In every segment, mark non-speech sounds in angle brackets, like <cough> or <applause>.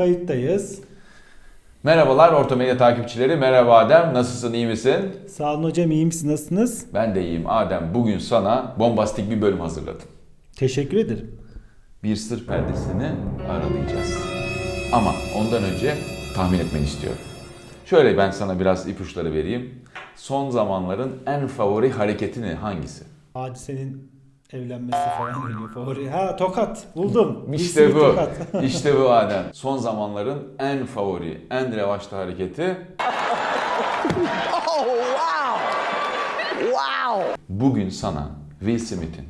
Kayıttayız. Merhabalar Orta Medya takipçileri. Merhaba Adem. Nasılsın, iyi misin? Sağ olun hocam iyi misiniz? Nasılsınız? Ben de iyiyim. Adem bugün sana bombastik bir bölüm hazırladım. Teşekkür ederim. Bir sır perdesini aralayacağız. Ama ondan önce tahmin etmeni istiyorum. Şöyle ben sana biraz ipuçları vereyim. Son zamanların en favori hareketi ne? Hangisi? Hadisenin evlenmesi falan geliyor favori. Ha tokat buldum. İşte bu. tokat. <laughs> İşte bu Adem. Son <laughs> zamanların en favori, en revaçta hareketi Bugün sana Will Smith'in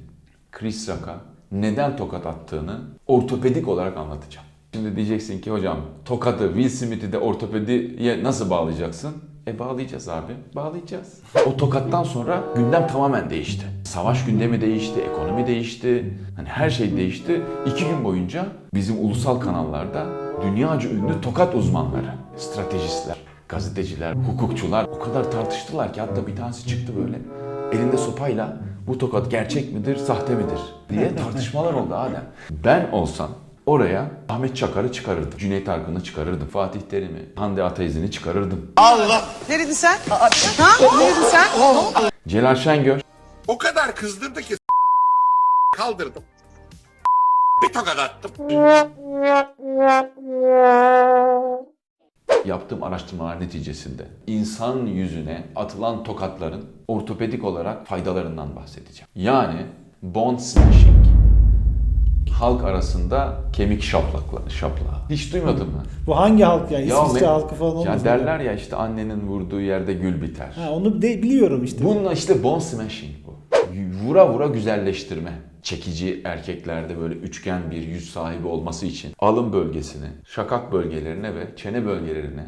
Chris Rock'a neden tokat attığını ortopedik olarak anlatacağım. Şimdi diyeceksin ki hocam tokatı Will Smith'i de ortopediye nasıl bağlayacaksın? E bağlayacağız abi. Bağlayacağız. O tokattan sonra gündem tamamen değişti. Savaş gündemi değişti, ekonomi değişti. Hani her şey değişti. İki gün boyunca bizim ulusal kanallarda dünyaca ünlü tokat uzmanları, stratejistler, gazeteciler, hukukçular o kadar tartıştılar ki hatta bir tanesi çıktı böyle elinde sopayla bu tokat gerçek midir, sahte midir diye <laughs> tartışmalar oldu Adem. Ben olsam oraya Ahmet Çakar'ı çıkarırdım. Cüneyt Arkın'ı çıkarırdım. Fatih Terim'i, Hande Ataiz'ini çıkarırdım. Ne dedin sen? Ha? Ne dedin sen? Celal Şengör, O kadar kızdırdı ki kaldırdım. Bir tokat attım. yaptığım araştırmalar neticesinde insan yüzüne atılan tokatların ortopedik olarak faydalarından bahsedeceğim. Yani bone smashing. Halk arasında kemik şaplakları, şaplağı. Hiç duymadın mı? Bu hangi halk ya? İsviçre halkı falan olmaz Ya derler ya işte annenin vurduğu yerde gül biter. Ha, onu de biliyorum işte. Bununla işte bone smashing bu. Vura vura güzelleştirme. Çekici erkeklerde böyle üçgen bir yüz sahibi olması için alın bölgesini, şakak bölgelerine ve çene bölgelerine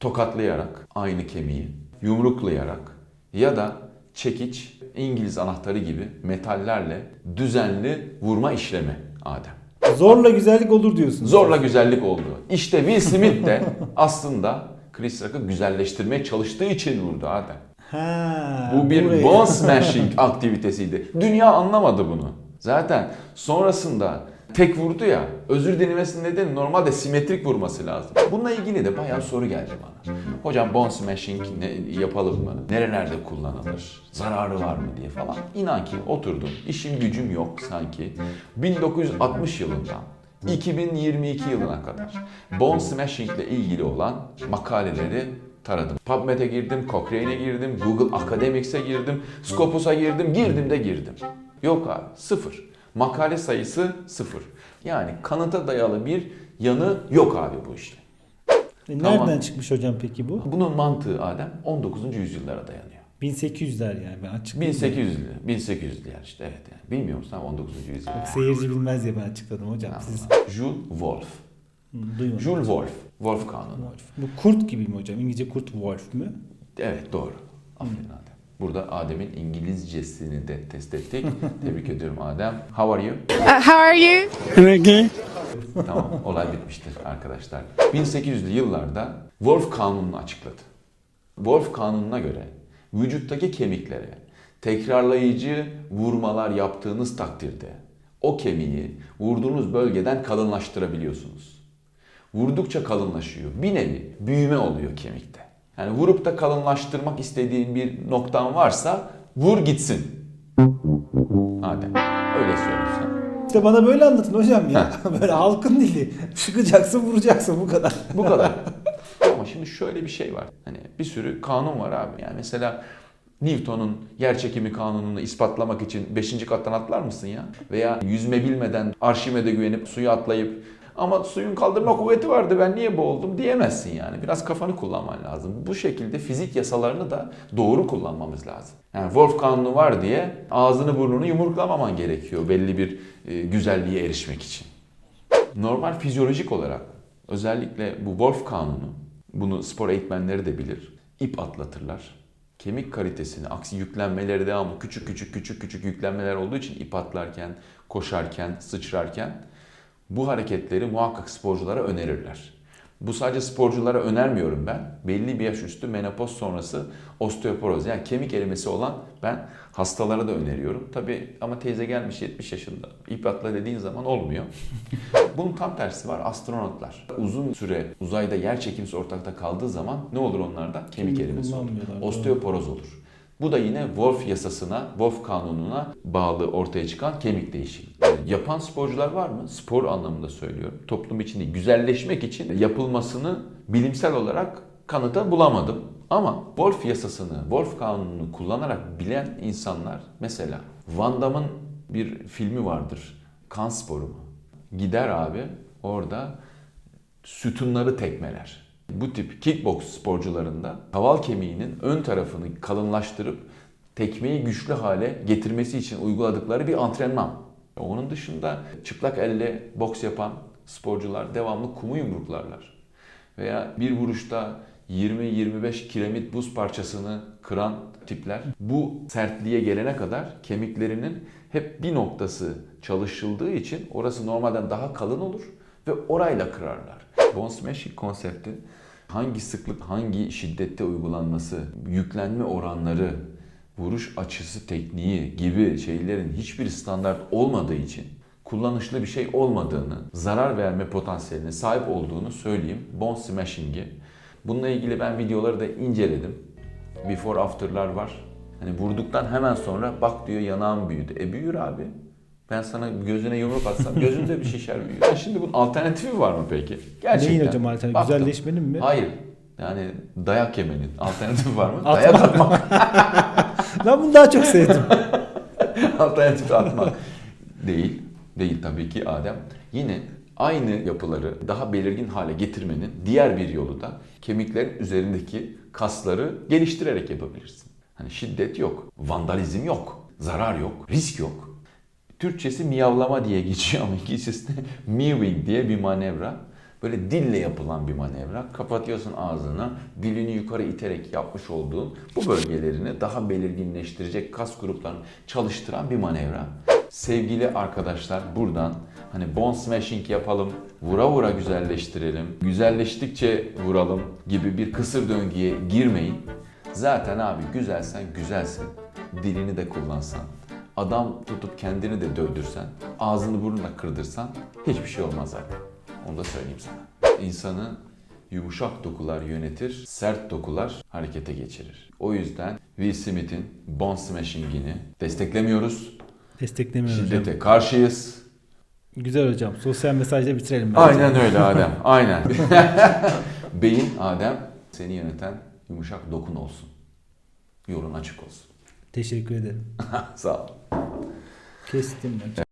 tokatlayarak aynı kemiği, yumruklayarak ya da çekiç, İngiliz anahtarı gibi metallerle düzenli vurma işlemi Adem. Zorla güzellik olur diyorsun. Zorla güzellik oldu. İşte Will Smith de aslında Chris Rock'ı güzelleştirmeye çalıştığı için vurdu Adem. Ha, Bu bir buraya. bone smashing <laughs> aktivitesiydi. Dünya anlamadı bunu. Zaten sonrasında tek vurdu ya, özür dilemesinin nedeni normalde simetrik vurması lazım. Bununla ilgili de bayağı soru geldi bana. Hocam bone smashing ne, yapalım mı? Nerelerde kullanılır? Zararı var mı diye falan. İnan ki oturdum, işim gücüm yok sanki. 1960 yılından 2022 yılına kadar bone smashing ile ilgili olan makaleleri taradım. PubMed'e girdim, Cochrane'e girdim, Google Academics'e girdim, Scopus'a girdim, girdim de girdim. Yok abi, sıfır. Makale sayısı sıfır. Yani kanıta dayalı bir yanı yok abi bu işte. E, Nereden Tamam. çıkmış hocam peki bu? Bunun mantığı Adem 19. yüzyıllara dayanıyor. 1800'ler yani ben açık 1800'lü, 1800'lü yer işte evet yani. Bilmiyor musun abi 19. yüzyıl? Seyirci bilmez diye ben açıkladım hocam. Siz Jules Wolf. Hı, duymadınız. Jules Wolf. Wolf kanunu. Wolf. Bu kurt gibi mi hocam? İngilizce kurt wolf mü? Evet doğru. Aferin Adem. Burada Adem'in İngilizcesini de test ettik. <laughs> Tebrik ediyorum Adem. How are you? Uh, how are you? Tamam olay bitmiştir arkadaşlar. 1800'lü yıllarda Wolf kanununu açıkladı. Wolf kanununa göre vücuttaki kemiklere tekrarlayıcı vurmalar yaptığınız takdirde o kemiği vurduğunuz bölgeden kalınlaştırabiliyorsunuz. Vurdukça kalınlaşıyor. Bir nevi büyüme oluyor kemikte. Yani vurup da kalınlaştırmak istediğin bir noktan varsa vur gitsin. Adem öyle söylüyorsan. İşte bana böyle anlatın hocam ya. <laughs> böyle halkın dili. Sıkacaksın vuracaksın bu kadar. Bu kadar. <laughs> Ama şimdi şöyle bir şey var. Hani bir sürü kanun var abi. Yani mesela Newton'un yer çekimi kanununu ispatlamak için 5. kattan atlar mısın ya? Veya yüzme bilmeden Arşimed'e güvenip suya atlayıp ama suyun kaldırma kuvveti vardı ben niye boğuldum diyemezsin yani. Biraz kafanı kullanman lazım. Bu şekilde fizik yasalarını da doğru kullanmamız lazım. Yani Wolf kanunu var diye ağzını burnunu yumruklamaman gerekiyor belli bir e, güzelliğe erişmek için. Normal fizyolojik olarak özellikle bu Wolf kanunu, bunu spor eğitmenleri de bilir, ip atlatırlar. Kemik kalitesini, aksi yüklenmeleri devamlı küçük küçük küçük küçük yüklenmeler olduğu için ip atlarken, koşarken, sıçrarken bu hareketleri muhakkak sporculara önerirler. Bu sadece sporculara önermiyorum ben. Belli bir yaş üstü menopoz sonrası osteoporoz yani kemik erimesi olan ben hastalara da öneriyorum. Tabii ama teyze gelmiş 70 yaşında. İp atla dediğin zaman olmuyor. <laughs> Bunun tam tersi var astronotlar. Uzun süre uzayda yer çekimsiz ortakta kaldığı zaman ne olur onlarda? Kemik erimesi olur. Osteoporoz olur. Bu da yine Wolff yasasına, Wolff kanununa bağlı ortaya çıkan kemik değişikliği. Yapan sporcular var mı? Spor anlamında söylüyorum. Toplum için değil, güzelleşmek için yapılmasını bilimsel olarak kanıta bulamadım. Ama Wolff yasasını, Wolff kanununu kullanarak bilen insanlar mesela Van Damme'ın bir filmi vardır. Kan sporu mu? Gider abi orada sütunları tekmeler. Bu tip kickbox sporcularında kaval kemiğinin ön tarafını kalınlaştırıp tekmeyi güçlü hale getirmesi için uyguladıkları bir antrenman. Onun dışında çıplak elle boks yapan sporcular devamlı kumu yumruklarlar. Veya bir vuruşta 20-25 kiremit buz parçasını kıran tipler bu sertliğe gelene kadar kemiklerinin hep bir noktası çalışıldığı için orası normalden daha kalın olur ve orayla kırarlar. Bone smashing konsepti hangi sıklık, hangi şiddette uygulanması, yüklenme oranları, vuruş açısı tekniği gibi şeylerin hiçbir standart olmadığı için kullanışlı bir şey olmadığını, zarar verme potansiyeline sahip olduğunu söyleyeyim. Bone smashing'i. Bununla ilgili ben videoları da inceledim. Before after'lar var. Hani vurduktan hemen sonra bak diyor yanağım büyüdü. E büyür abi. Ben sana gözüne yumruk atsam <laughs> gözünde bir şişer büyür. Ya şimdi bunun alternatifi var mı peki? Gerçekten. Neyin hocam alternatif? Baktım. Güzelleşmenin mi? Hayır. Yani dayak yemenin alternatifi var mı? Dayak atmak. <laughs> Ben bunu daha çok sevdim. <laughs> alternatifi atmak. Değil. Değil tabii ki Adem. Yine aynı yapıları daha belirgin hale getirmenin diğer bir yolu da kemiklerin üzerindeki kasları geliştirerek yapabilirsin. Hani şiddet yok, vandalizm yok, zarar yok, risk yok. Türkçesi miyavlama diye geçiyor ama İngilizcesi de <laughs> mewing diye bir manevra. Böyle dille yapılan bir manevra. Kapatıyorsun ağzını, dilini yukarı iterek yapmış olduğun bu bölgelerini daha belirginleştirecek kas gruplarını çalıştıran bir manevra. Sevgili arkadaşlar buradan hani bone smashing yapalım, vura vura güzelleştirelim, güzelleştikçe vuralım gibi bir kısır döngüye girmeyin. Zaten abi güzelsen güzelsin. Dilini de kullansan, adam tutup kendini de dövdürsen, ağzını burnuna kırdırsan hiçbir şey olmaz zaten. Onu da söyleyeyim sana. İnsanı yumuşak dokular yönetir, sert dokular harekete geçirir. O yüzden Will Smith'in Bone Smashing'ini desteklemiyoruz. Desteklemiyorum hocam. Şiddete karşıyız. Güzel hocam. Sosyal mesajla bitirelim. bence. Aynen öyle <laughs> Adem. Aynen. <laughs> Beyin Adem seni yöneten yumuşak dokun olsun. Yolun açık olsun. Teşekkür ederim. <laughs> Sağ ol. Kestim ben.